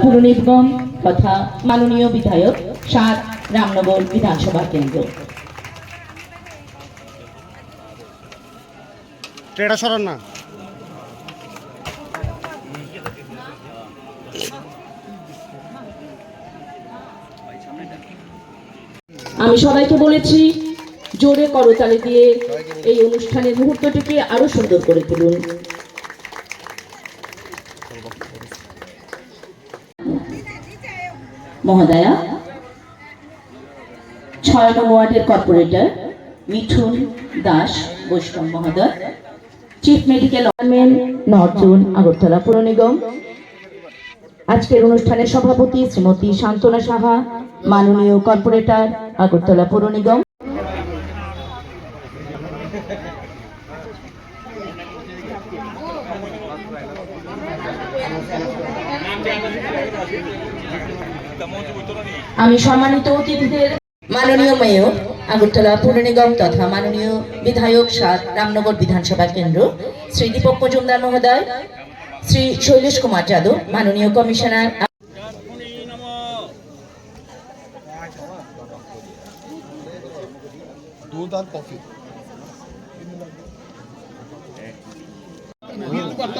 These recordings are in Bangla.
পুর নিগম তথা মাননীয় বিধায়ক সাত রামনগর বিধানসভা কেন্দ্র। ট্রেটা সরান না। আমি সবাইকে বলেছি জোরে করতালি দিয়ে এই অনুষ্ঠানের মুহূর্তটিকে আরও সুন্দর করে তুলুন। মহোদয়া ছয় নং ওয়ার্ডের কর্পোরেটর মিঠুন দাস বৈষ্ণব মহোদয়, chief medical officer north Agartala পুর নিগম। আজকের অনুষ্ঠানের সভাপতি শ্রীমতী শান্তনা সাহা, মাননীয় কর্পোরেটর আগরতলা পৌর নিগম। আমি সম্মানিত অতিথিদের মাননীয় মেয়র আগরতলা পৌর নিগম তথা মাননীয় বিধায়ক সাত রামনগর বিধানসভা কেন্দ্র শ্রী দীপক মজুমদার মহোদয় শ্রী শৈলেশ কুমার যাদব মাননীয় কমিশনার দুধ আর কফি।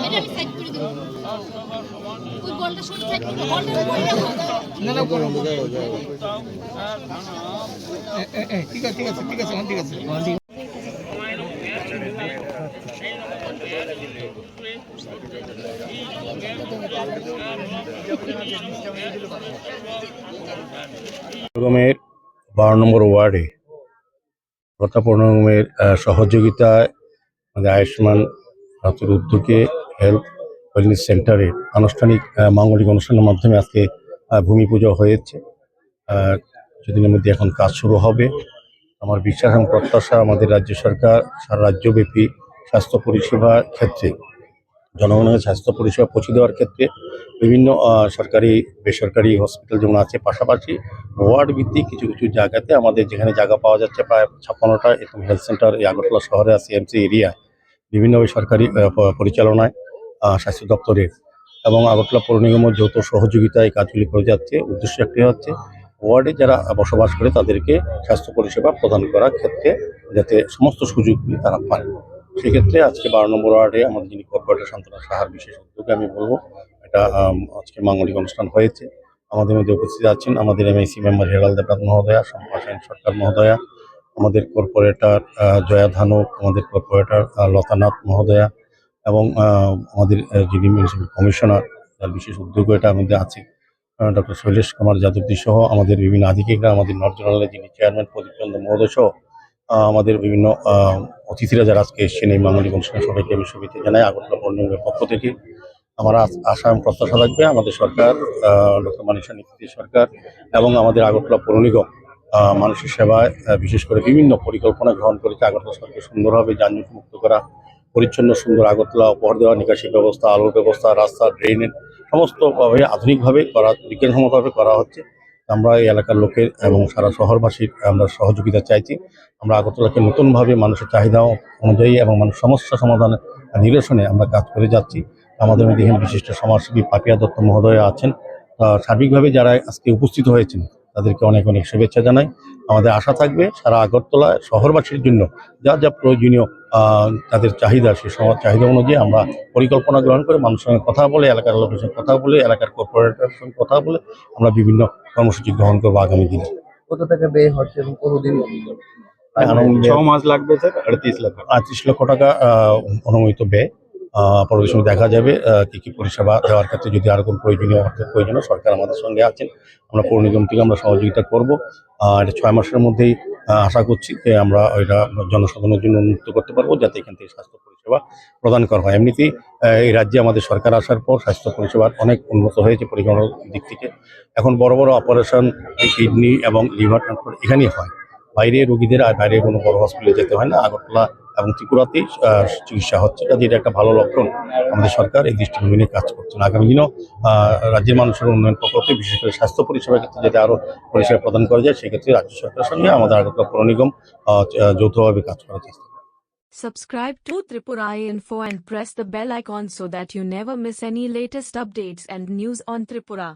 এটা আমি সাইড করে দেবো। ওই বলটা করে দেবো বলটা পড়ে যাব। ঠিক আছে ঠিক আছে ঠিক আছে ঠিক আছে। নিগমের বারো নম্বর ওয়ার্ডে প্রতাপ সহযোগিতায় আমাদের আয়ুষ্মান ভারতের উদ্যোগে হেলথ ওয়েলনেস সেন্টারে আনুষ্ঠানিক মাঙ্গলিক অনুষ্ঠানের মাধ্যমে আজকে ভূমি পুজো হয়েছে। কিছুদিনের মধ্যে এখন কাজ শুরু হবে। আমার বিশ্বাস এবং প্রত্যাশা আমাদের রাজ্য সরকার, সারা রাজ্যব্যাপী স্বাস্থ্য পরিষেবার ক্ষেত্রে, জনগণের স্বাস্থ্য পরিষেবা পৌঁছে দেওয়ার ক্ষেত্রে বিভিন্ন সরকারি, বেসরকারি হসপিটাল যেমন আছে, পাশাপাশি ওয়ার্ড ভিত্তিক কিছু কিছু জায়গাতে আমাদের যেখানে জায়গা পাওয়া যাচ্ছে প্রায় ছাপ্পান্নটা এরকম হেলথ সেন্টার এই আগরতলা শহরে আছে এমসি এরিয়ায় বিভিন্নভাবে সরকারি পরিচালনায় স্বাস্থ্য দপ্তরের। এবং আগরতলা পৌর নিগমের যৌথ সহযোগিতায় কাজগুলি করে যাচ্ছে, উদ্দেশ্য একটি হচ্ছে ওয়ার্ডে যারা বসবাস করে তাদেরকে স্বাস্থ্য পরিষেবা প্রদান করার ক্ষেত্রে যাতে সমস্ত সুযোগগুলি তারা পায়। সেক্ষেত্রে আজকে বারো নম্বর ওয়ার্ডে আমাদের যিনি কর্পোরেটর শান্তনা সাহার বিশেষ উদ্যোগে আমি বলব, এটা আজকে মাঙ্গলিক অনুষ্ঠান হয়েছে। আমাদের মধ্যে উপস্থিত আছেন আমাদের এমআইসি মেম্বার হেলাল দেবনাথ মহোদয়া সম্ভাষণ সরকার মহোদয়া, আমাদের কর্পোরেটর জয়া ধানক, আমাদের কর্পোরেটর লতানাথ মহোদয়া এবং আমাদের যিনি মিউনিসিপ্যাল কমিশনার তার বিশেষ উদ্যোগ এটা আমাদের আছে। ডক্টর শৈলেশ কুমার যাদবদি সহ আমাদের বিভিন্ন আধিকারিকরা, আমাদের নর্থ যিনি চেয়ারম্যান প্রদীপ চন্দ্র মহোদয় সহ আমাদের বিভিন্ন অতিথিরা যারা আজকে এসছেন এই মাঙ্গলিক অনুষ্ঠানে, সবাইকে আমি শুভেচ্ছা জানাই। আগরতলা পৌর্ণিমের পক্ষ থেকে আমার আশা প্রত্যাশা রাখবে আমাদের সরকার ডক্টর মানিসা নীতি সরকার এবং আমাদের আগরতলা পৌর নিগম মানুষের সেবায় বিশেষ করে বিভিন্ন পরিকল্পনা গ্রহণ করেছে। আগরতলা শহরকে সুন্দরভাবে যানজট মুক্ত করা পরিচ্ছন্ন, সুন্দর আগরতলা উপহার দেওয়া নিকাশি ব্যবস্থা, আলোর ব্যবস্থা, রাস্তা ড্রেনের সমস্তভাবে আধুনিকভাবে করা, বিজ্ঞানসম্মতভাবে করা হচ্ছে। আমরা এই এলাকার লোকের এবং সারা শহরবাসীর আমরা সহযোগিতা চাইছি। আমরা আগরতলাকে নতুনভাবে মানুষের চাহিদা অনুযায়ী এবং মানুষ সমস্যা সমাধানে নিরসনে আমরা কাজ করে যাচ্ছি। আমাদের মধ্যে বিশিষ্ট সমাজসেবী পাপিয়া দত্ত মহোদয় আছেন। সার্বিকভাবে যারা আজকে উপস্থিত হয়েছেন, তাদেরকে অনেক অনেক শুভেচ্ছা জানাই। আমাদের আশা থাকবে সারা আগরতলা শহরবাসীর জন্য যা যা প্রয়োজনীয় তাদের চাহিদা সেই সব চাহিদা অনুযায়ী আমরা পরিকল্পনা গ্রহণ করে মানুষের সঙ্গে কথা বলে এলাকার লোকের সঙ্গে কথা বলে এলাকার কর্পোরেটরের সঙ্গে কথা বলে আমরা বিভিন্ন কর্মসূচি গ্রহণ করব আগামী দিনে। কত টাকা ব্যয় হচ্ছে এবং কতদিন ছ মাস লাগবে স্যার আড়ত্রিশ লাখ আটত্রিশ লক্ষ টাকা আহ, অনুমোদিত ব্যয়। আহ, পরবর্তী সময় দেখা যাবে আহ, কি কি পরিষেবা দেওয়ার ক্ষেত্রে যদি আরও কোনো প্রয়োজনীয় অর্থের প্রয়োজন সরকার আমাদের সঙ্গে আছেন। আমরা পৌর নিগম থেকে আমরা সহযোগিতা করব। এটা ছয় মাসের মধ্যেই আশা করছি যে আমরা ওইটা জনসাধারণের জন্য উন্মুক্ত করতে পারব, যাতে এখান থেকে স্বাস্থ্য পরিষেবা প্রদান করা হয়। এমনিতেই এই রাজ্যে আমাদের সরকার আসার পর স্বাস্থ্য পরিষেবার অনেক উন্নত হয়েছে পরিকল্পনার দিক থেকে। এখন বড় বড় অপারেশন কিডনি এবং লিভার ট্রান্সফার এখানেই হয়। বাইরে রোগীদের আর বাইরে কোনো বড় হসপিটালে যেতে হয় না আগরতলা এবং ত্রিপুরাতেই চিকিৎসা হচ্ছে কাজে এটা একটা ভালো লক্ষণ আমাদের সরকার এই দৃষ্টিভঙ্গি নিয়ে কাজ করছেন আগামী দিনও রাজ্যের মানুষের উন্নয়ন প্রকল্পে, বিশেষ করে স্বাস্থ্য পরিষেবার ক্ষেত্রে যাতে আরও পরিষেবা প্রদান করা যায়, সেক্ষেত্রে রাজ্য সরকারের সঙ্গে আমাদের আগরতলা পৌর নিগম যৌথভাবে কাজ করার চেষ্টা। Subscribe to Tripura Info and press the bell icon so that you never miss any latest updates and news on Tripura.